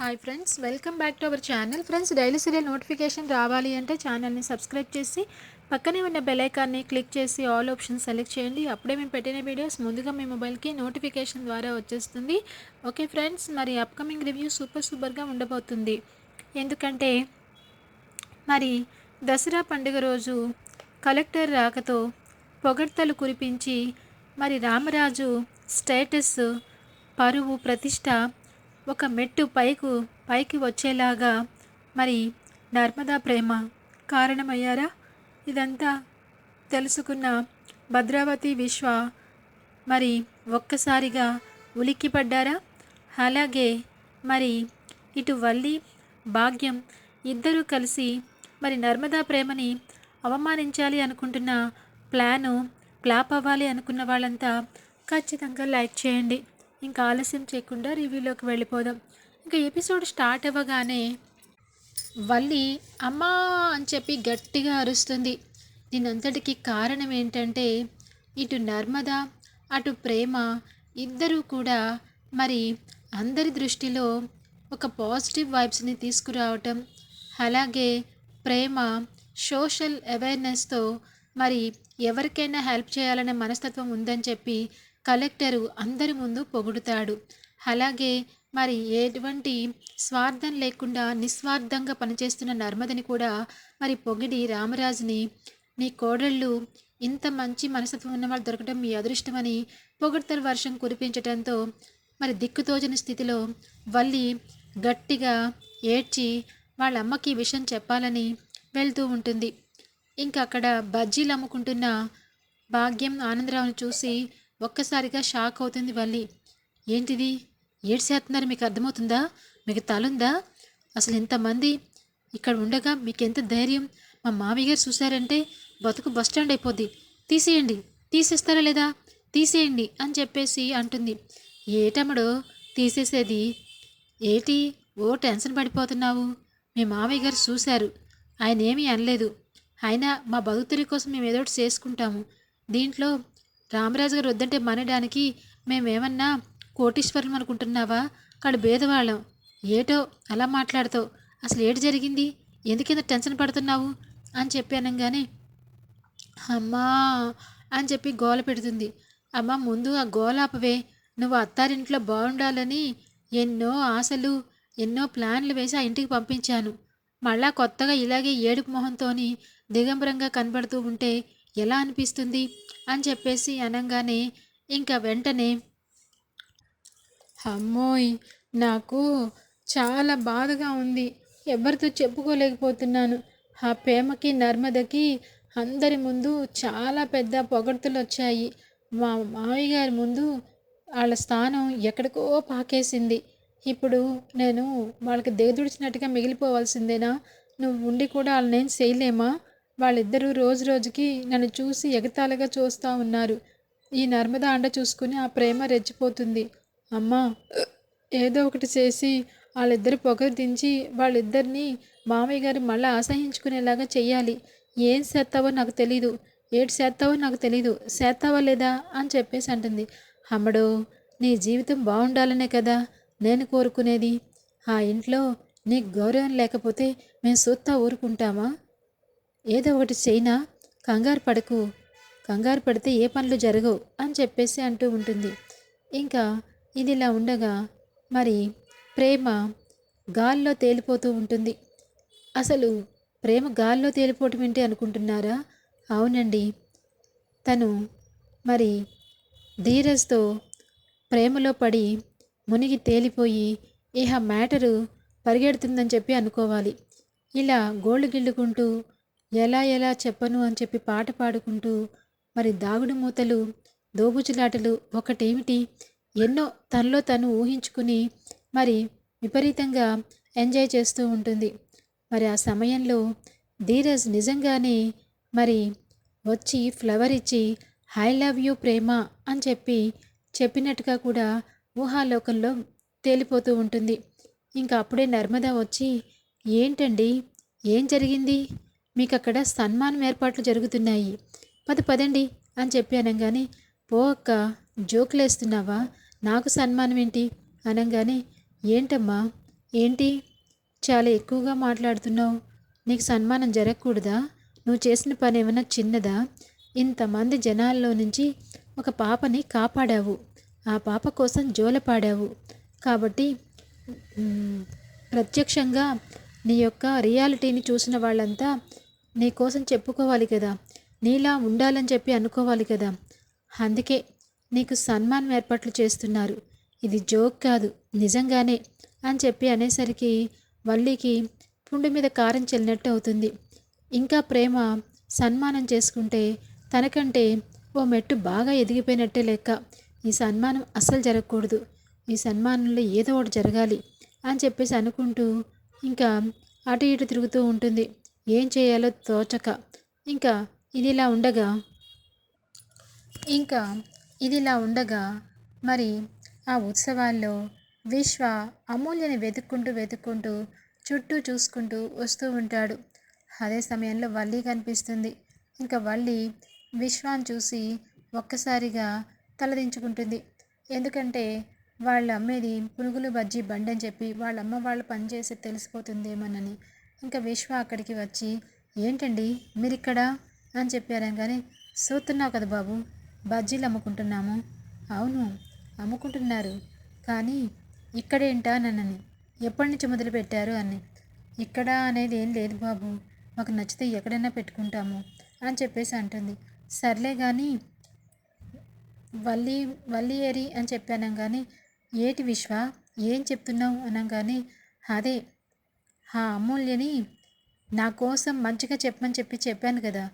Hi friends welcome back to our channel friends daily serial notification రావాలి అంటే ఛానల్ని subscribe చేసి పక్కనే ఉన్న బెలైకాన్ని క్లిక్ చేసి ఆల్ ఆప్షన్ సెలెక్ట్ చేయండి. అప్పుడే మేము పెట్టిన వీడియోస్ ముందుగా మీ మొబైల్కి నోటిఫికేషన్ ద్వారా వచ్చేస్తుంది. ఓకే ఫ్రెండ్స్ మరి అప్కమింగ్ రివ్యూ సూపర్ సూపర్గా ఉండబోతుంది. ఎందుకంటే మరి దసరా పండుగ రోజు కలెక్టర్ రాకతో పొగడ్తలు కురిపించి మరి రామరాజు స్టేటస్ పరువు ప్రతిష్ట ఒక మెట్టు పైకు పైకి వచ్చేలాగా మరి నర్మదా ప్రేమ కారణమయ్యారా? ఇదంతా తెలుసుకున్న భద్రావతి విశ్వ మరి ఒక్కసారిగా ఉలిక్కిపడ్డారా? అలాగే మరి ఇటు వల్లి భాగ్యం ఇద్దరూ కలిసి మరి నర్మదా ప్రేమని అవమానించాలి అనుకుంటున్న ప్లాను ఫ్లాప్ అవ్వాలి అనుకున్న వాళ్ళంతా ఖచ్చితంగా లైక్ చేయండి. ఇంకా ఆలస్యం చేయకుండా రివ్యూలోకి వెళ్ళిపోదాం. ఇంకా ఎపిసోడ్ స్టార్ట్ అవ్వగానే వల్లి అమ్మా అని చెప్పి గట్టిగా అరుస్తుంది. దీనంతటికి కారణం ఏంటంటే ఇటు నర్మద అటు ప్రేమ ఇద్దరూ కూడా మరి అందరి దృష్టిలో ఒక పాజిటివ్ వైబ్స్ని తీసుకురావటం అలాగే ప్రేమ సోషల్ అవేర్నెస్తో మరి ఎవరికైనా హెల్ప్ చేయాలనే మనస్తత్వం ఉందని చెప్పి కలెక్టరు అందరి ముందు పొగుడుతాడు. అలాగే మరి ఎటువంటి స్వార్థం లేకుండా నిస్వార్థంగా పనిచేస్తున్న నర్మదని కూడా మరి పొగిడి రామరాజుని నీ కోడళ్ళు ఇంత మంచి మనస్తత్వం ఉన్న వాళ్ళు దొరకడం మీ అదృష్టమని పొగడ్తల వర్షం కురిపించడంతో మరి దిక్కుతోచని స్థితిలో వల్లి గట్టిగా ఏడ్చి వాళ్ళ అమ్మకి విషయం చెప్పాలని వెళ్తూ ఉంటుంది. ఇంకా అక్కడ బజ్జీలు అమ్ముకుంటున్న భాగ్యం ఆనందరావుని చూసి ఒక్కసారిగా షాక్ అవుతుంది వల్లి. ఏంటిది? ఏడ్చేస్తున్నారు మీకు అర్థమవుతుందా? మీకు తలుందా? అసలు ఇంతమంది ఇక్కడ ఉండగా మీకు ఎంత ధైర్యం? మా మామయ్య గారు చూశారంటే బతుకు బస్టాండ్ అయిపోద్ది. తీసేయండి. తీసేస్తారా లేదా? తీసేయండి అని చెప్పేసి అంటుంది. ఏటమ్మడు తీసేసేది? ఏటి? ఓ టెన్షన్ పడిపోతున్నావు. మీ మామయ్య గారు చూశారు. ఆయన ఏమీ అనలేదు. అయినా మా బతుకుతురి కోసం మేము ఏదో ఒకటి చేసుకుంటాము. దీంట్లో రామరాజు గారు వద్దంటే మనడానికి మేమేమన్నా కోటీశ్వరం అనుకుంటున్నావా? కాడు భేదవాళ్ళం. ఏటో అలా మాట్లాడతావు. అసలు ఏటి జరిగింది? ఎందుకింత టెన్షన్ పడుతున్నావు? అని చెప్పి అనగానే అమ్మా అని చెప్పి గోల పెడుతుంది. అమ్మ ముందు ఆ గోల ఆపవే. నువ్వు అత్తారింట్లో బాగుండాలని ఎన్నో ఆశలు ఎన్నో ప్లాన్లు వేసి ఆ ఇంటికి పంపించాను. మళ్ళా కొత్తగా ఇలాగే ఏడుపు మొహంతోని దిగంబరంగా కనబడుతూ ఉంటే ఎలా అనిపిస్తుంది? అని చెప్పేసి అనగానే ఇంకా వెంటనే అమ్మోయ్ నాకు చాలా బాధగా ఉంది. ఎవరితో చెప్పుకోలేకపోతున్నాను. ఆ ప్రేమకి నర్మదకి అందరి ముందు చాలా పెద్ద పొగడ్తలు వచ్చాయి మా మామయ్య గారి ముందు వాళ్ళ స్థానం ఎక్కడికో పాకేసింది. ఇప్పుడు నేను వాళ్ళకి దిగదుడిచినట్టుగా మిగిలిపోవాల్సిందేనా? నువ్వు ఉండి కూడా వాళ్ళని చేయలేమా? వాళ్ళిద్దరూ రోజు రోజుకి నన్ను చూసి ఎగతాళిగా చూస్తూ ఉన్నారు. ఈ నర్మద అండ చూసుకుని ఆ ప్రేమ రెచ్చిపోతుంది. అమ్మా ఏదో ఒకటి చేసి వాళ్ళిద్దరు పొగరు దించి వాళ్ళిద్దరిని మామయ్య గారు మళ్ళీ అసహించుకునేలాగా చెయ్యాలి. ఏం చేస్తావో నాకు తెలీదు. ఏడు చేస్తావో నాకు తెలీదు. చేస్తావా లేదా అని చెప్పేసి అంటుంది. అమ్మడో నీ జీవితం బాగుండాలనే కదా నేను కోరుకునేది. ఆ ఇంట్లో నీకు గౌరవం లేకపోతే మేము సొత్తా ఊరుకుంటామా? ఏదో ఒకటి చైనా కంగారు పడకు కంగారు పడితే ఏ పనులు జరగవు అని చెప్పేసి అంటూ ఉంటుంది. ఇంకా ఇది ఇలా ఉండగా మరి ప్రేమ గాల్లో తేలిపోతూ ఉంటుంది. అసలు ప్రేమ గాల్లో తేలిపోవటం ఏంటి అనుకుంటున్నారా? అవునండి. తను మరి ధీరజ్తో ప్రేమలో పడి మునిగి తేలిపోయి ఇహ మ్యాటరు పరిగెడుతుందని చెప్పి అనుకోవాలి. ఇలా గోళ్ళు గిల్లుకుంటూ ఎలా ఎలా చెప్పను అని చెప్పి పాట పాడుకుంటూ మరి దాగుడు మూతలు దోబుచులాటలు ఒకటేమిటి? ఎన్నో తనలో తను ఊహించుకుని మరి విపరీతంగా ఎంజాయ్ చేస్తూ ఉంటుంది. మరి ఆ సమయంలో ధీరజ్ నిజంగానే మరి వచ్చి ఫ్లవర్ ఇచ్చి ఐ లవ్ యూ ప్రేమ అని చెప్పి చెప్పినట్టుగా కూడా ఊహాలోకంలో తేలిపోతూ ఉంటుంది. ఇంకా అప్పుడే నర్మదా వచ్చి ఏంటండి? ఏం జరిగింది? మీకు అక్కడ సన్మానం ఏర్పాట్లు జరుగుతున్నాయి. పది పదండి అని చెప్పి అనగానే పో అక్క జోకులేస్తున్నావా? నాకు సన్మానం ఏంటి? అనగానే ఏంటమ్మా? ఏంటి? చాలా ఎక్కువగా మాట్లాడుతున్నావు. నీకు సన్మానం జరగకూడదా? నువ్వు చేసిన పని ఏమైనా చిన్నదా? ఇంతమంది జనాల్లో నుంచి ఒక పాపని కాపాడావు. ఆ పాప కోసం జోలపాడావు. కాబట్టి ప్రత్యక్షంగా నీ యొక్క రియాలిటీని చూసిన వాళ్ళంతా నీ కోసం చెప్పుకోవాలి కదా. నీలా ఉండాలని చెప్పి అనుకోవాలి కదా. అందుకే నీకు సన్మానం ఏర్పాట్లు చేస్తున్నారు. ఇది జోక్ కాదు నిజంగానే అని చెప్పి అనేసరికి వల్లికి పుండు మీద కారం చెల్లినట్టు అవుతుంది. ఇంకా ప్రేమ సన్మానం చేసుకుంటే తనకంటే ఓ మెట్టు బాగా ఎదిగిపోయినట్టే లెక్క. ఈ సన్మానం అస్సలు జరగకూడదు. ఈ సన్మానంలో ఏదో ఒకటి జరగాలి అని చెప్పేసి అనుకుంటూ ఇంకా అటు ఇటు తిరుగుతూ ఉంటుంది. ఏం చేయాలో తోచక. ఇంకా ఇదిలా ఉండగా ఇంకా ఇదిలా ఉండగా మరి ఆ ఉత్సవాల్లో విశ్వ అమూల్యని వెతుక్కుంటూ వెతుక్కుంటూ చుట్టూ చూసుకుంటూ వస్తూ ఉంటాడు. అదే సమయంలో వల్లి కనిపిస్తుంది. ఇంకా వల్లి విశ్వాన్ని చూసి ఒక్కసారిగా తలదించుకుంటుంది. ఎందుకంటే వాళ్ళు అమ్మేది పునుగులు బజ్జీ బండి అని చెప్పి వాళ్ళ అమ్మ వాళ్ళు పనిచేసి తెలిసిపోతుందేమోనని. ఇంకా విశ్వ అక్కడికి వచ్చి ఏంటండి మీరు ఇక్కడ అని చెప్పారు కానీ చూస్తున్నావు కదా బాబు బజ్జీలు అమ్ముకుంటున్నాము. అవును అమ్ముకుంటున్నారు కానీ ఇక్కడేంటా నన్నని ఎప్పటి నుంచి మొదలుపెట్టారు అని. ఇక్కడ అనేది ఏం లేదు బాబు మాకు నచ్చితే ఎక్కడైనా పెట్టుకుంటాము అని చెప్పేసి అంటుంది. సర్లే కానీ వల్లి వల్లి ఏరి అని చెప్పాను కానీ ఏటి విశ్వ? ఏం చెప్తున్నావు అనగానే అదే ఆ అమూల్యని నా కోసం మంచిగా చెప్పమని చెప్పి చెప్పాను కదా.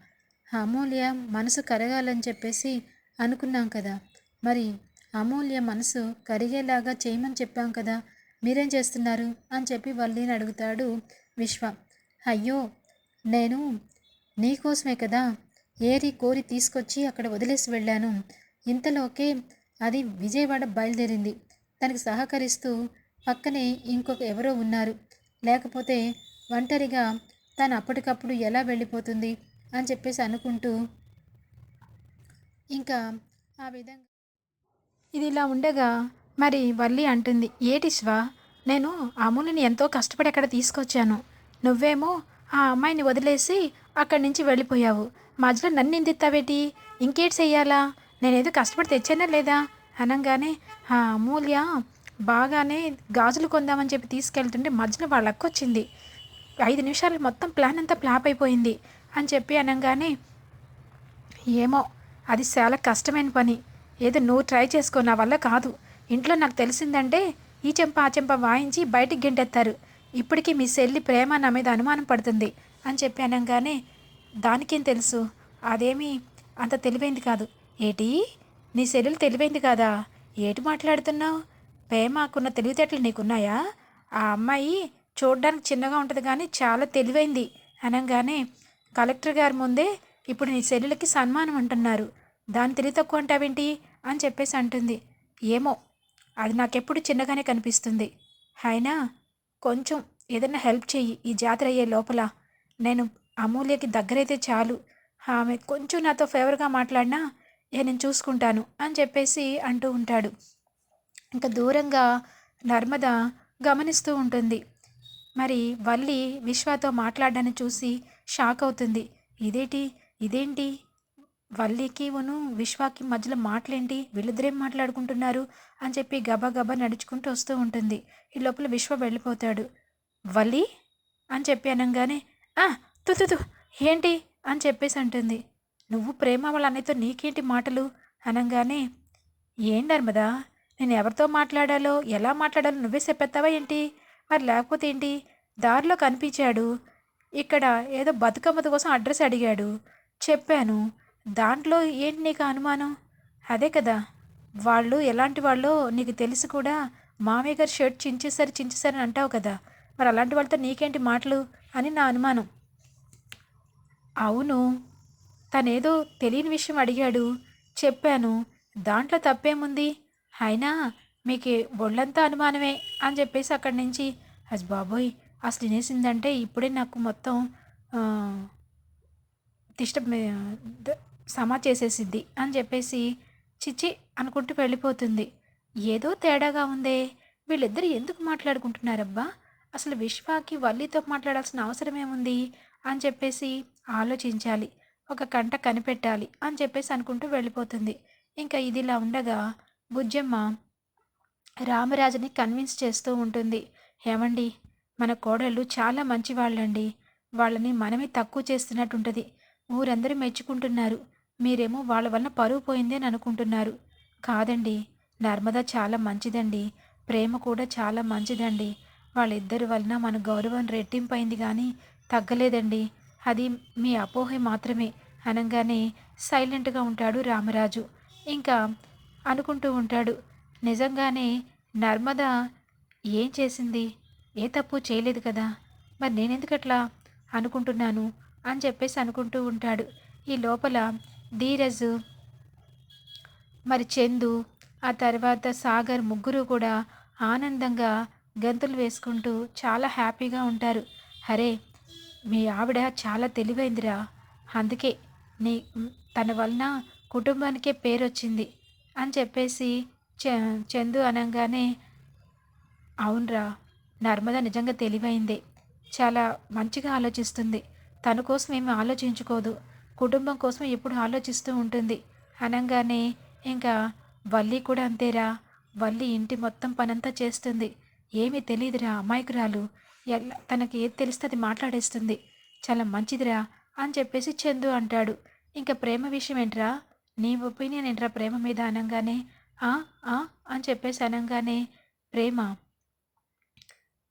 ఆ అమూల్య మనసు కరగాలని చెప్పేసి అనుకున్నాం కదా. మరి అమూల్య మనసు కరిగేలాగా చేయమని చెప్పాం కదా. మీరేం చేస్తున్నారు? అని చెప్పి వల్లిని అడుగుతాడు విశ్వ. అయ్యో నేను నీకోసమే కదా. ఏరి కోరి తీసుకొచ్చి అక్కడ వదిలేసి వెళ్ళాను. ఇంతలోకే అది విజయవాడ బయలుదేరింది. దానికి సహకరిస్తూ పక్కనే ఇంకొక ఎవరో ఉన్నారు. లేకపోతే ఒంటరిగా తను అప్పటికప్పుడు ఎలా వెళ్ళిపోతుంది అని చెప్పేసి అనుకుంటూ ఇంకా ఆ విధంగా ఇది ఇలా ఉండగా మరి వల్లి అంటుంది ఏటి ఏటిశ్వా నేను అమూల్ని ఎంతో కష్టపడి అక్కడ తీసుకొచ్చాను. నువ్వేమో ఆ అమ్మాయిని వదిలేసి అక్కడి నుంచి వెళ్ళిపోయావు. మధ్యలో నన్ను నిందిస్తావేటి ఇంకేటి చెయ్యాలా? నేనేదో కష్టపడి తెచ్చానా లేదా? అనగానే అమూల్య బాగానే గాజులు కొందామని చెప్పి తీసుకెళ్తుంటే మధ్యలో వాళ్ళ అక్క వచ్చింది. ఐదు నిమిషాలు మొత్తం ప్లాన్ అంతా ఫ్లాప్ అయిపోయింది అని చెప్పి అనగానే ఏమో అది చాలా కష్టమైన పని. ఏదో నువ్వు ట్రై చేసుకో నా వల్ల కాదు. ఇంట్లో నాకు తెలిసిందంటే ఈ చెంప ఆ చెంప వాయించి బయటికి గెంటెత్తారు. ఇప్పటికీ మీ సెల్లి ప్రేమ నా మీద అనుమానం పడుతుంది అని చెప్పి అనగానే దానికేం తెలుసు? అదేమీ అంత తెలివైంది కాదు. ఏటి? నీ సెల్లులు తెలివైంది కాదా? ఏటి మాట్లాడుతున్నావు? పేమాకున్న తెలివితేటలు నీకున్నాయా? ఆ అమ్మాయి చూడడానికి చిన్నగా ఉంటుంది కానీ చాలా తెలివైంది. అనగానే కలెక్టర్ గారి ముందే ఇప్పుడు నీ సెల్లులకి సన్మానం అంటున్నారు. దాని తెలివి తక్కువ అంటావేంటి? అని చెప్పేసి అంటుంది. ఏమో అది నాకెప్పుడు చిన్నగానే కనిపిస్తుంది. అయినా కొంచెం ఏదైనా హెల్ప్ చెయ్యి ఈ జాతర అయ్యే లోపల. నేను అమూల్యకి దగ్గరైతే చాలు. ఆమె కొంచెం నాతో ఫేవర్గా మాట్లాడినా ఏ నేను చూసుకుంటాను అని చెప్పేసి అంటూ ఉంటాడు. ఇంకా దూరంగా నర్మద గమనిస్తూ ఉంటుంది. మరి వల్లి విశ్వతో మాట్లాడడాన్ని చూసి షాక్ అవుతుంది. ఇదేంటి? ఇదేంటి? వల్లికి ఉను విశ్వాకి మధ్యలో మాటలేంటి? వీళ్ళిద్దరేం మాట్లాడుకుంటున్నారు? అని చెప్పి గబా నడుచుకుంటూ వస్తూ ఉంటుంది. ఈ లోపల విశ్వ వెళ్ళిపోతాడు. వల్లి? అని చెప్పి అనగానే ఆ తు ఏంటి? అని చెప్పేసి అంటుంది. నువ్వు ప్రేమ వాళ్ళ అన్నయ్యతో నీకేంటి మాటలు? అనగానే ఏం నర్మదా? నేను ఎవరితో మాట్లాడాలో ఎలా మాట్లాడాలో నువ్వే చెప్పేస్తావా ఏంటి? మరి లేకపోతే ఏంటి? దారిలో కనిపించాడు. ఇక్కడ ఏదో బతుకమ్మత కోసం అడ్రస్ అడిగాడు. చెప్పాను. దాంట్లో ఏంటి నీకు అనుమానం? అదే కదా. వాళ్ళు ఎలాంటి వాళ్ళో నీకు తెలిసి కూడా మామయ్య గారు షర్ట్ చించేసరి చించేసరి అంటావు కదా. మరి అలాంటి వాళ్ళతో నీకేంటి మాటలు? అని నా అనుమానం. అవును. తనేదో తెలియని విషయం అడిగాడు. చెప్పాను దాంట్లో తప్పేముంది? అయినా మీకు ఒళ్ళంతా అనుమానమే అని చెప్పేసి అక్కడి నుంచి అస్ బాబోయ్ అసలు తినేసిందంటే ఇప్పుడే నాకు మొత్తం తిష్ట సమా చేసేసిద్ది అని చెప్పేసి చిచ్చి అనుకుంటూ వెళ్ళిపోతుంది. ఏదో తేడాగా ఉందే వీళ్ళిద్దరు ఎందుకు మాట్లాడుకుంటున్నారబ్బా? అసలు విశ్వాకి వల్లితో మాట్లాడాల్సిన అవసరం ఏముంది అని చెప్పేసి ఆలోచించాలి. ఒక కంట కనిపెట్టాలి అని చెప్పేసి అనుకుంటూ వెళ్ళిపోతుంది. ఇంకా ఇదిలా ఉండగా బుజ్జమ్మ రామరాజుని కన్విన్స్ చేస్తూ ఉంటుంది. ఏమండి మన కోడళ్ళు చాలా మంచివాళ్ళండి. వాళ్ళని మనమే తక్కువ చేస్తున్నట్టుంటుంది. ఊరందరూ మెచ్చుకుంటున్నారు. మీరేమో వాళ్ళ వలన పరువు పోయింది అని అనుకుంటున్నారు. కాదండి నర్మద చాలా మంచిదండి. ప్రేమ కూడా చాలా మంచిదండి. వాళ్ళిద్దరి వలన మన గౌరవం రెట్టింపైంది కానీ తగ్గలేదండి. అది మీ అపోహే మాత్రమే అనగానే సైలెంట్గా ఉంటాడు రామరాజు. ఇంకా అనుకుంటూ ఉంటాడు నిజంగానే నర్మద ఏం చేసింది? ఏ తప్పు చేయలేదు కదా? మరి నేనెందుకట్లా అనుకుంటున్నాను అని చెప్పేసి అనుకుంటూ ఉంటాడు. ఈ లోపల ధీరజ్ మరి చందు ఆ తర్వాత సాగర్ ముగ్గురు కూడా ఆనందంగా గంతులు వేసుకుంటూ చాలా హ్యాపీగా ఉంటారు. అరే మీ ఆవిడ చాలా తెలివైందిరా. అందుకే నీ తన వలన కుటుంబానికే పేరు వచ్చింది అని చెప్పేసి చందు అనగానే అవునరా నర్మద నిజంగా తెలివైందే. చాలా మంచిగా ఆలోచిస్తుంది. తన కోసం ఏమి ఆలోచించుకోదు. కుటుంబం కోసం ఎప్పుడు ఆలోచిస్తూ ఉంటుంది. అనగానే ఇంకా వల్లి కూడా అంతేరా. వల్లి ఇంటి మొత్తం పనంతా చేస్తుంది. ఏమీ తెలియదురా అమాయకురాలు. ఎలా తనకి ఏది తెలిస్తే అది మాట్లాడేస్తుంది. చాలా మంచిదిరా అని చెప్పేసి చందు అంటాడు. ఇంకా ప్రేమ విషయం ఏంట్రా? నీ ఒపీనియన్ ఏంట్రా ప్రేమ మీద అనగానే? ఆ ఆ అని చెప్పేసి అనగానే ప్రేమ.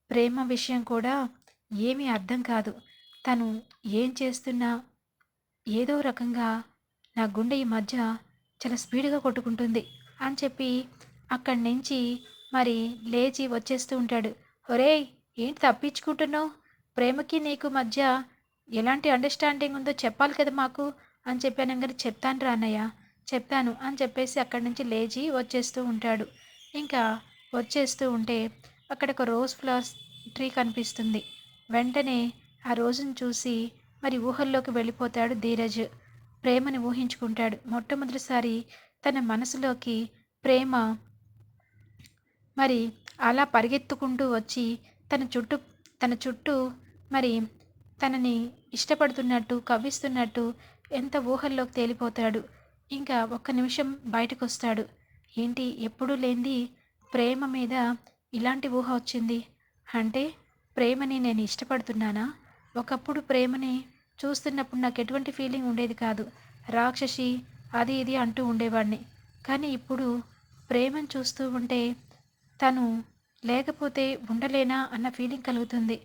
ప్రేమ విషయం కూడా ఏమీ అర్థం కాదు. తను ఏం చేస్తున్నా ఏదో రకంగా నా గుండె ఈ మధ్య చాలా స్పీడ్గా కొట్టుకుంటుంది అని చెప్పి అక్కడి నుంచి మరి లేచి వచ్చేస్తూ ఉంటాడు. ఒరేయ్ ఏంటి తప్పించుకుంటున్నావు? ప్రేమకి నీకు మధ్య ఎలాంటి అండర్స్టాండింగ్ ఉందో చెప్పాలి కదా మాకు అని చెప్పాను కానీ చెప్తాను రానయ్య చెప్తాను అని చెప్పేసి అక్కడి నుంచి లేచి వచ్చేస్తూ ఉంటాడు. ఇంకా వచ్చేస్తూ ఉంటే అక్కడ ఒక రోజ్ ఫ్లవర్స్ ట్రీ కనిపిస్తుంది. వెంటనే ఆ రోజును చూసి మరి ఊహల్లోకి వెళ్ళిపోతాడు ధీరజ్. ప్రేమని ఊహించుకుంటాడు. మొట్టమొదటిసారి తన మనసులోకి ప్రేమ మరి అలా పరిగెత్తుకుంటూ వచ్చి తన చుట్టూ తన చుట్టూ మరి తనని ఇష్టపడుతున్నట్టు కవ్విస్తున్నట్టు ఎంత ఊహల్లోకి తేలిపోతాడు. ఇంకా ఒక్క నిమిషం బయటకు వస్తాడు ఏంటి ఎప్పుడూ లేనిది ప్రేమ మీద ఇలాంటి ఊహ వచ్చింది? అంటే ప్రేమని నేను ఇష్టపడుతున్నానా? ఒకప్పుడు ప్రేమని చూస్తున్నప్పుడు నాకు ఎటువంటి ఫీలింగ్ ఉండేది కాదు. రాక్షసి అది ఇది అంటూ ఉండేవాడిని. కానీ ఇప్పుడు ప్రేమను చూస్తూ ఉంటే తను లేకపోతే ఉండలేనా అన్న ఫీలింగ్ కలుగుతుంది.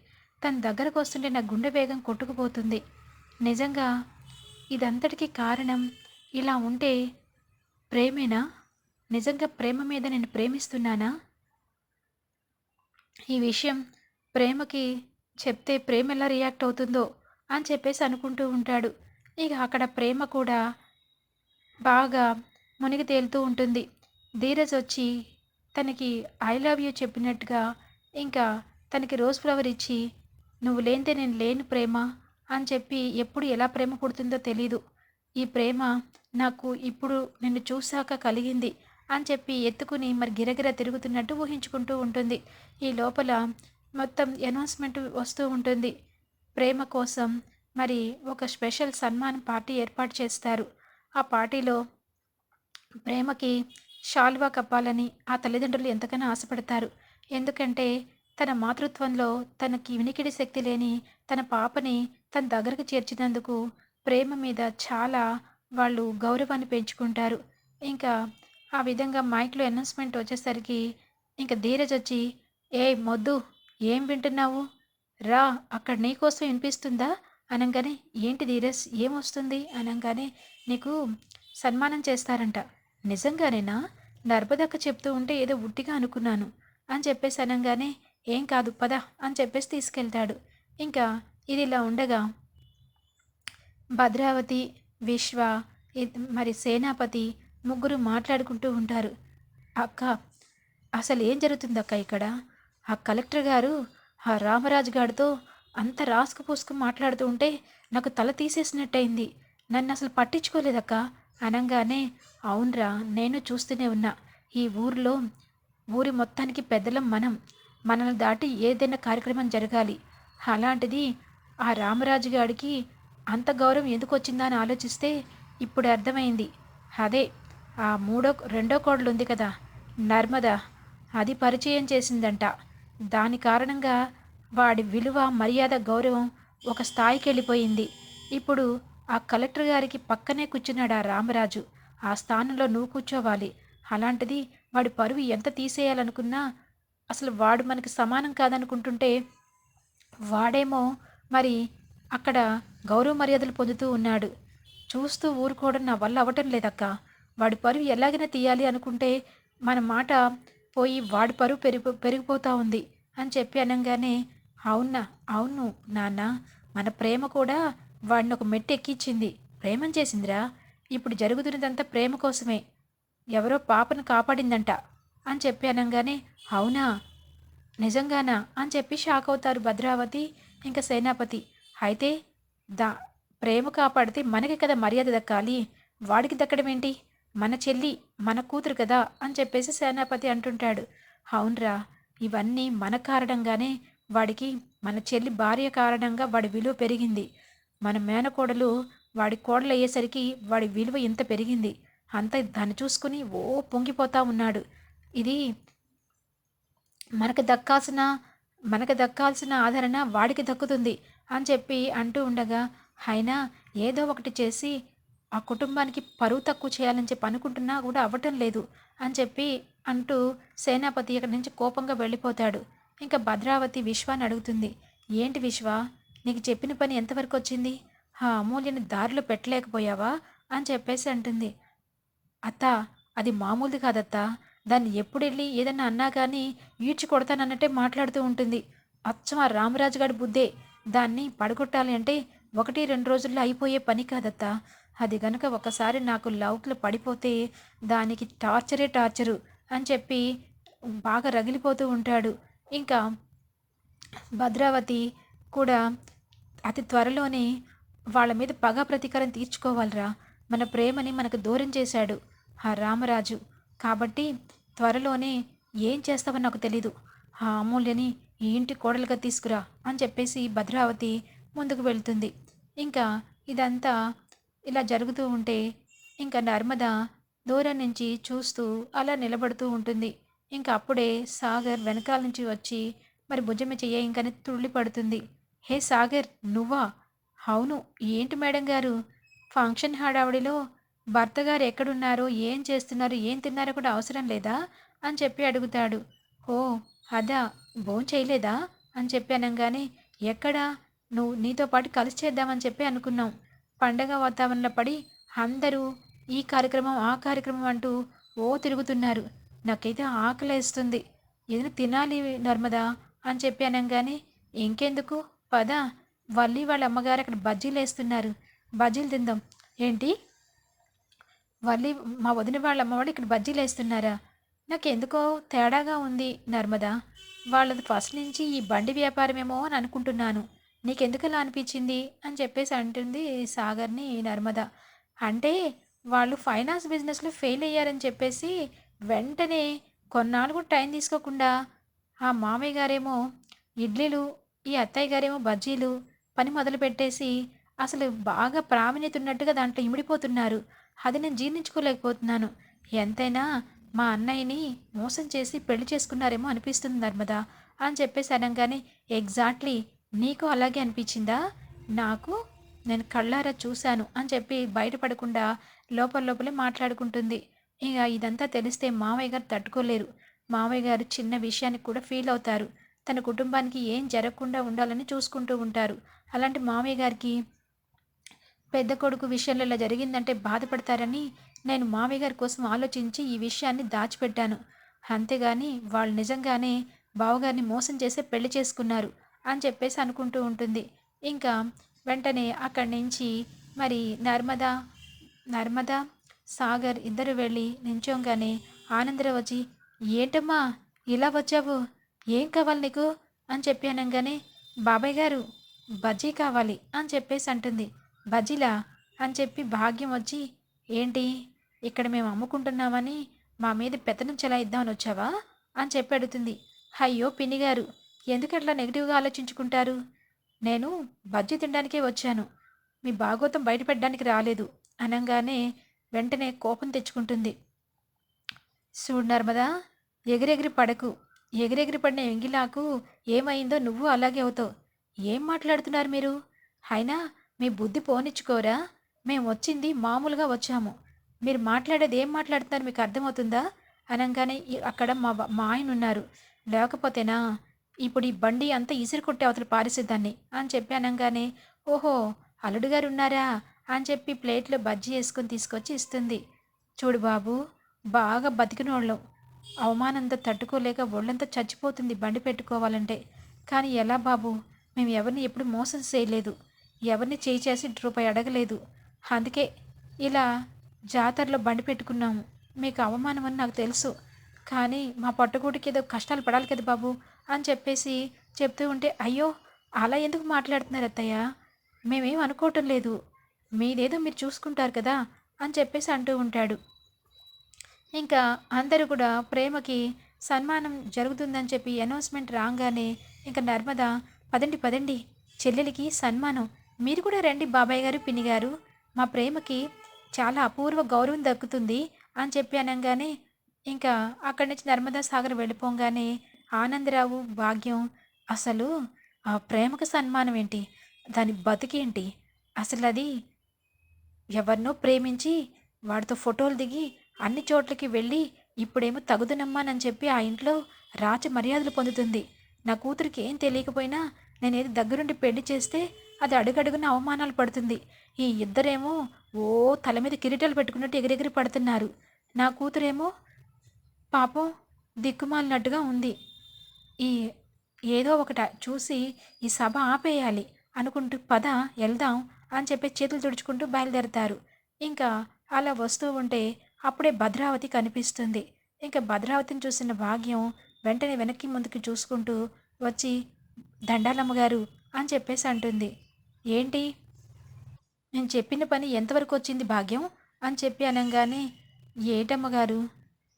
తన దగ్గరకు వస్తుంటే నా గుండె వేగం కొట్టుకుపోతుంది. నిజంగా ఇదంతటికీ కారణం ఇలా ఉంటే ప్రేమేనా? నిజంగా ప్రేమ మీద నేను ప్రేమిస్తున్నానా? ఈ విషయం ప్రేమకి చెప్తే ప్రేమ ఎలా రియాక్ట్ అవుతుందో అని చెప్పేసి అనుకుంటూ ఉంటాడు. ఇక అక్కడ ప్రేమ కూడా బాగా మునిగి తేలుతూ ఉంటుంది. ధీరజ్ వచ్చి తనకి ఐ లవ్ యూ చెప్పినట్టుగా ఇంకా తనకి రోజ్ ఫ్లవర్ ఇచ్చి నువ్వు లేనితే నేను లేని ప్రేమ అని చెప్పి ఎప్పుడు ఎలా ప్రేమ పుడుతుందో తెలీదు. ఈ ప్రేమ నాకు ఇప్పుడు నిన్ను చూశాక కలిగింది అని చెప్పి ఎత్తుకుని మరి గిరగిర తిరుగుతున్నట్టు ఊహించుకుంటూ ఉంటుంది. ఈ లోపల మొత్తం అనౌన్స్మెంట్ వస్తూ ఉంటుంది. ప్రేమ కోసం మరి ఒక స్పెషల్ సన్మాన్ పార్టీ ఏర్పాటు చేస్తారు. ఆ పార్టీలో ప్రేమకి షాల్వా కప్పాలని ఆ తల్లిదండ్రులు ఎంతకైనా ఆశపడతారు. ఎందుకంటే తన మాతృత్వంలో తనకి వినికిడి శక్తి లేని తన పాపని తన దగ్గరకు చేర్చినందుకు ప్రేమ మీద చాలా వాళ్ళు గౌరవాన్ని పెంచుకుంటారు. ఇంకా ఆ విధంగా మైక్లో అనౌన్స్మెంట్ వచ్చేసరికి ఇంకా ధీరజ్ వచ్చి ఏ మొద్దు ఏం వింటున్నావు? రా అక్కడ నీకోసం వినిపిస్తుందా? అనగానే ఏంటి ధీరజ్ ఏమొస్తుంది అనగానే నీకు సన్మానం చేస్తారంట. నిజంగానేనా? నర్మదక్క చెప్తూ ఉంటే ఏదో ఉట్టిగా అనుకున్నాను. అని చెప్పేసి అనగానే ఏం కాదు పద అని చెప్పేసి తీసుకెళ్తాడు. ఇంకా ఇది ఇలా ఉండగా భద్రావతి విశ్వ మరి సేనాపతి ముగ్గురు మాట్లాడుకుంటూ ఉంటారు. అక్క అసలు ఏం జరుగుతుందక్క ఇక్కడ? ఆ కలెక్టర్ గారు ఆ రామరాజు గారితో అంత రాసుకు పూసుకు మాట్లాడుతూ ఉంటే నాకు తల తీసేసినట్టయింది. నన్ను అసలు పట్టించుకోలేదక్క. అనగానే అవునరా నేను చూస్తూనే ఉన్నా. ఈ ఊరిలో ఊరి మొత్తానికి పెద్దలం మనం. మనల్ని దాటి ఏదైనా కార్యక్రమం జరగాలి. అలాంటిది ఆ రామరాజు గారికి అంత గౌరవం ఎందుకు వచ్చిందా అని ఆలోచిస్తే ఇప్పుడు అర్థమైంది. అదే ఆ మూడో రెండో కోడలు ఉంది కదా నర్మద. అది పరిచయం చేసిందంట. దాని కారణంగా వాడి విలువ మర్యాద గౌరవం ఒక స్థాయికి వెళ్ళిపోయింది ఇప్పుడు ఆ కలెక్టర్ గారికి పక్కనే కూర్చున్నాడు ఆ రామరాజు. ఆ స్థానంలో నువ్వు కూర్చోవాలి. అలాంటిది వాడి పరువు ఎంత తీసేయాలనుకున్నా అసలు వాడు మనకి సమానం కాదనుకుంటుంటే వాడేమో మరి అక్కడ గౌరవ మర్యాదలు పొందుతూ ఉన్నాడు. చూస్తూ ఊరుకోవడం నా వల్ల అవ్వటం లేదక్క. వాడి పరువు ఎలాగైనా తీయాలి అనుకుంటే మన మాట పోయి వాడి పరువు పెరిగి పెరిగిపోతూ ఉంది అని చెప్పి అనగానే అవునా అవును నాన్న మన ప్రేమ కూడా వాడిని ఒక మెట్టు ఎక్కించింది ప్రేమం చేసిందిరా. ఇప్పుడు జరుగుతున్నదంతా ప్రేమ కోసమే. ఎవరో పాపను కాపాడిందంట అని చెప్పి అనగానే అవునా? నిజంగానా? అని చెప్పి షాక్ అవుతారు భద్రావతి ఇంకా సేనాపతి. అయితే దా ప్రేమ కాపాడితే మనకి కదా మర్యాద దక్కాలి. వాడికి దక్కడం ఏంటి? మన చెల్లి మన కూతురు కదా? అని చెప్పేసి సేనాపతి అంటుంటాడు. అవునరా ఇవన్నీ మన కారణంగానే వాడికి మన చెల్లి భార్య కారణంగా వాడి విలువ పెరిగింది. మన మేనకోడలు వాడి కోడలు అయ్యేసరికి వాడి విలువ ఇంత పెరిగింది. అంత దాన్ని చూసుకుని ఓ పొంగిపోతా ఉన్నాడు. ఇది మనకు దక్కాల్సిన మనకు దక్కాల్సిన ఆదరణ వాడికి దక్కుతుంది అని చెప్పి అంటూ ఉండగా అయినా ఏదో ఒకటి చేసి ఆ కుటుంబానికి పరువు తక్కువ చేయాలని చెప్పి అనుకుంటున్నా కూడా అవ్వటం లేదు అని చెప్పి అంటూ సేనాపతి ఇక్కడి నుంచి కోపంగా వెళ్ళిపోతాడు. ఇంకా భద్రావతి విశ్వాన్ని అడుగుతుంది. ఏంటి విశ్వ నీకు చెప్పిన పని ఎంతవరకు వచ్చింది? ఆ అమూల్యని దారిలో పెట్టలేకపోయావా? అని చెప్పేసి అంటుంది. అత్త అది మామూలుది కాదత్తా. దాన్ని ఎప్పుడు వెళ్ళి ఏదన్నా అన్నా కానీ ఈడ్చి కొడతానన్నట్టే మాట్లాడుతూ ఉంటుంది. అచ్చం ఆ రామరాజు గారి బుద్ధే. దాన్ని పడగొట్టాలి అంటే ఒకటి రెండు రోజుల్లో అయిపోయే పని కాదత్తా. అది గనుక ఒకసారి నాకు లౌక్లో పడిపోతే దానికి టార్చరే టార్చరు అని చెప్పి బాగా రగిలిపోతూ ఉంటాడు. ఇంకా భద్రావతి కూడా అతి త్వరలోనే వాళ్ళ మీద పగ ప్రతీకారం తీర్చుకోవాలిరా. మన ప్రేమని మనకు దూరం చేశాడు ఆ రామరాజు. కాబట్టి త్వరలోనే ఏం చేస్తావో నాకు తెలీదు. ఆ అమూల్యని ఈ ఇంటి కోడలుగా తీసుకురా అని చెప్పేసి భద్రావతి ముందుకు వెళ్తుంది. ఇంకా ఇదంతా ఇలా జరుగుతూ ఉంటే ఇంకా నర్మద దూరం నుంచి చూస్తూ అలా నిలబడుతూ ఉంటుంది. ఇంకా అప్పుడే సాగర్ వెనకాల నుంచి వచ్చి మరి భుజమి చెయ్య ఇంకని తుళ్ళి పడుతుంది. హే సాగర్ నువ్వా? అవును. ఏంటి మేడం గారు? ఫంక్షన్ హడావుడిలో భర్త గారు ఎక్కడున్నారో ఏం చేస్తున్నారో ఏం తిన్నారో కూడా అవసరం లేదా? అని చెప్పి అడుగుతాడు. ఓ అదా భోం చేయలేదా? అని చెప్పి అనగానే ఎక్కడా? నువ్వు నీతో పాటు కలిసి చేద్దామని చెప్పి అనుకున్నాం. పండగ వాతావరణంలో పడి అందరూ ఈ కార్యక్రమం ఆ కార్యక్రమం అంటూ ఓ తిరుగుతున్నారు. నాకైతే ఆకలేస్తుంది. ఏదైనా తినాలి నర్మదా? అని చెప్పి అనగానే ఇంకెందుకు? పద. వల్లి వాళ్ళ అమ్మగారు అక్కడ బజ్జీలు వేస్తున్నారు. బజ్జీలు తిందాం. ఏంటి? వల్లి మా వదిన వాళ్ళ అమ్మవాళ్ళు ఇక్కడ బజ్జీలు వేస్తున్నారా? నాకు ఎందుకో తేడాగా ఉంది నర్మదా. వాళ్ళది ఫస్ట్ నుంచి ఈ బండి వ్యాపారమేమో అని అనుకుంటున్నాను. నీకెందుకు అలా అనిపించింది? అని చెప్పేసి అంటుంది సాగర్ని నర్మద. అంటే వాళ్ళు ఫైనాన్స్ బిజినెస్లో ఫెయిల్ అయ్యారని చెప్పేసి వెంటనే కొన్నాళ్ళు కూడా టైం తీసుకోకుండా ఆ మామయ్య గారేమో ఇడ్లీలు ఈ అత్తయ్య గారేమో బజ్జీలు పని మొదలుపెట్టేసి అసలు బాగా ప్రావీణ్యత ఉన్నట్టుగా దాంట్లో ఇమిడిపోతున్నారు. అది నేను జీర్ణించుకోలేకపోతున్నాను. ఎంతైనా మా అన్నయ్యని మోసం చేసి పెళ్ళి చేసుకున్నారేమో అనిపిస్తుంది నర్మదా అని చెప్పేసి అనగానే ఎగ్జాక్ట్లీ నీకు అలాగే అనిపించిందా? నాకు నేను కళ్ళారా చూశాను అని చెప్పి బయటపడకుండా లోపల లోపలే మాట్లాడుకుంటుంది. ఇక ఇదంతా తెలిస్తే మావయ్య గారు తట్టుకోలేరు. మావయ్య గారు చిన్న విషయానికి కూడా ఫీల్ అవుతారు. తన కుటుంబానికి ఏం జరగకుండా ఉండాలని చూసుకుంటూ ఉంటారు. అలాంటి మామయ్య గారికి పెద్ద కొడుకు విషయంలో ఇలా జరిగిందంటే బాధపడతారని నేను మామయ్య గారి కోసం ఆలోచించి ఈ విషయాన్ని దాచిపెట్టాను. అంతేగాని వాళ్ళు నిజంగానే బావగారిని మోసం చేసే పెళ్ళి చేసుకున్నారు అని చెప్పేసి అనుకుంటూ ఉంటుంది. ఇంకా వెంటనే అక్కడి నుంచి మరి నర్మదా నర్మదా సాగర్ ఇద్దరు వెళ్ళి నించోగానే ఆనందరావు వచ్చి ఏంటమ్మా ఇలా వచ్చావు? ఏం కావాలి నీకు? అని చెప్పి అనగానే బాబాయ్ గారు బజ్జీ కావాలి అని చెప్పేసి అంటుంది. బజ్జీలా? అని చెప్పి భాగ్యం వచ్చి ఏంటి? ఇక్కడ మేము అమ్ముకుంటున్నామని మా మీద పెత్తనం చెలాయిద్దామని వచ్చావా? అని చెప్పి అడుగుతుంది. అయ్యో పిన్ని గారు ఎందుకు అట్లా నెగిటివ్గా ఆలోచించుకుంటారు? నేను బజ్జీ తినడానికే వచ్చాను. మీ భాగోతం బయటపెట్టడానికి రాలేదు అనగానే వెంటనే కోపం తెచ్చుకుంటుంది. చూడు నర్మదా ఎగిరెగిరి పడకు. ఎగిరెగిరి పడిన ఎంగిలాకు ఏమైందో నువ్వు అలాగే అవుతావు. ఏం మాట్లాడుతున్నారు మీరు? అయినా మీ బుద్ధి పోనిచ్చుకోరా? మేము వచ్చింది మామూలుగా వచ్చాము. మీరు మాట్లాడేది ఏం మాట్లాడుతున్నారు మీకు అర్థమవుతుందా? అనగానే అక్కడ మా మా ఆయన ఉన్నారు. లేకపోతేనా? ఇప్పుడు ఈ బండి అంతా ఇసిరి కొట్టే అవతల పారేసేదాన్ని అని చెప్పి అనగానే ఓహో అల్లుడు గారు ఉన్నారా? అని చెప్పి ప్లేట్లో బజ్జీ వేసుకొని తీసుకొచ్చి ఇస్తుంది. చూడు బాబు బాగా బతికినోళ్ళం. అవమానంతో తట్టుకోలేక ఒళ్ళంతా చచ్చిపోతుంది బండి పెట్టుకోవాలంటే. కానీ ఎలా బాబు? మేము ఎవరిని ఎప్పుడు మోసం చేయలేదు. ఎవరిని చేయి చేసి రూపాయి అడగలేదు. అందుకే ఇలా జాతరలో బండి పెట్టుకున్నాము. మీకు అవమానం అని నాకు తెలుసు. కానీ మా పట్టుకూటికి ఏదో కష్టాలు పడాలి కదా బాబు అని చెప్పేసి చెప్తూ ఉంటే అయ్యో అలా ఎందుకు మాట్లాడుతున్నారు అత్తయ్య? మేమేం అనుకోవటం లేదు. మీదేదో మీరు చూసుకుంటారు కదా అని చెప్పేసి అంటూ ఉంటాడు. ఇంకా అందరూ కూడా ప్రేమకి సన్మానం జరుగుతుందని చెప్పి అనౌన్స్మెంట్ రాగానే ఇంకా నర్మద పదండి పదండి చెల్లెలికి సన్మానం. మీరు కూడా రండి బాబాయ్ గారు పిన్ని గారు. మా ప్రేమకి చాలా అపూర్వ గౌరవం దక్కుతుంది అని చెప్పి అనగానే ఇంకా అక్కడి నుంచి నర్మదా సాగర్ వెళ్ళిపోగానే ఆనందరావు భాగ్యం అసలు ఆ ప్రేమకు సన్మానం ఏంటి? దాని బతికేంటి అసలు అది ఎవరినో ప్రేమించి వాడితో ఫోటోలు దిగి అన్ని చోట్లకి వెళ్ళి ఇప్పుడేమో తగుదనమ్మానని చెప్పి ఆ ఇంట్లో రాచ మర్యాదలు పొందుతుంది. నా కూతురికి ఏం తెలియకపోయినా నేనేది దగ్గరుండి పెళ్ళి చేస్తే అది అడుగడుగున అవమానాలు పడుతుంది. ఈ ఇద్దరేమో ఓ తల మీద కిరీటాలు పెట్టుకున్నట్టు ఎగిరెగిరి పడుతున్నారు. నా కూతురేమో పాపం దిక్కుమాలినట్టుగా ఉంది. ఈ ఏదో ఒకట చూసి ఈ సభ ఆపేయాలి. అనుకుంటూ పద వెళ్దాం అని చెప్పి చేతులు తుడుచుకుంటూ బయలుదేరతారు. ఇంకా అలా వస్తూ ఉంటే అప్పుడే భద్రావతి కనిపిస్తుంది. ఇంకా భద్రావతిని చూసిన భాగ్యం వెంటనే వెనక్కి ముందుకు చూసుకుంటూ వచ్చి దండాలమ్మ గారు అని చెప్పేసి అంటుంది. ఏంటి? నేను చెప్పిన పని ఎంతవరకు వచ్చింది భాగ్యం? అని చెప్పి అనగానే ఏటమ్మగారు?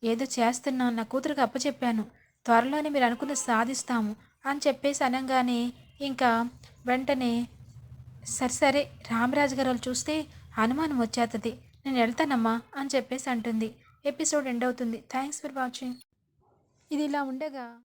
ఏదో చేస్తున్నాను నా కూతురికి అప్పచెప్పాను. త్వరలోనే మీరు అనుకున్న సాధిస్తాము అని చెప్పేసి అనగానే ఇంకా వెంటనే సరే సరే రామరాజు గారు వాళ్ళు చూస్తే అనుమానం వచ్చేస్తుంది నేను వెళ్తానమ్మా అని చెప్పేసి అంటుంది. ఎపిసోడ్ ఎండ్ అవుతుంది. Thanks for watching. ఇది ఇలా ఉండగా